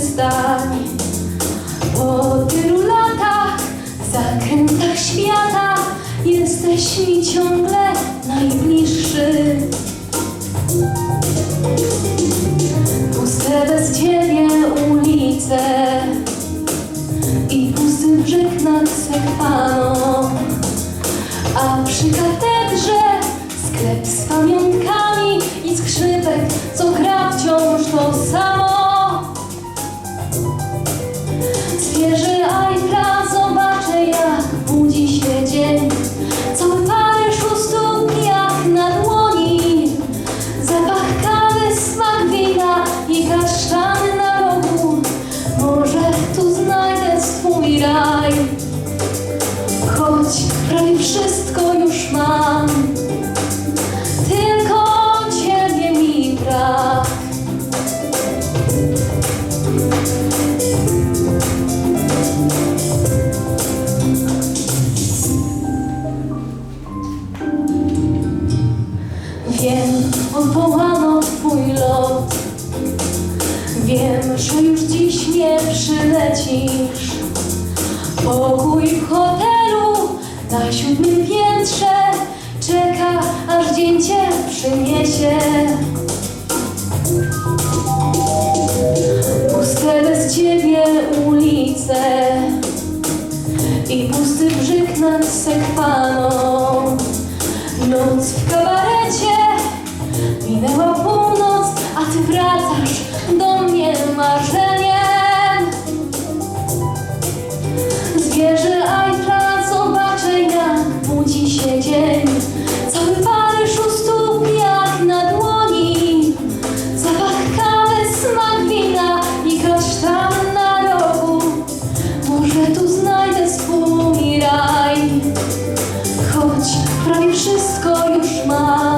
zdań Po tylu latach, zakrętach świata Jesteś mi ciągle najbliższy. Puste bez Ciebie ulice I pusty brzeg nad Sekwaną A przy katedrze sklep z pamiątką Zwierzę Eiffla zobaczę jak budzi się dzień. Cały Paryż u stóp jak na dłoni. Zapach kawy, smak wina i kasztany na rogu Może tu znajdę swój raj. Choć prawie wszystko Wiem, odwołano twój lot. Wiem, że już dziś nie przylecisz. Pokój w hotelu na siódmym piętrze Czeka, aż dzień cię przyniesie. Puste bez ciebie ulice I pusty brzeg nad Sekwaną. Noc w kabarecie Minęła północ, a ty wracasz do mnie marzeniem. Zwierzy ajtra, zobaczę jak budzi się dzień. Cały Paryż u stóp jak na dłoni. Zapach kawy, smak wina i kasztan na rogu. Może tu znajdę swój raj. Choć prawie wszystko już mam.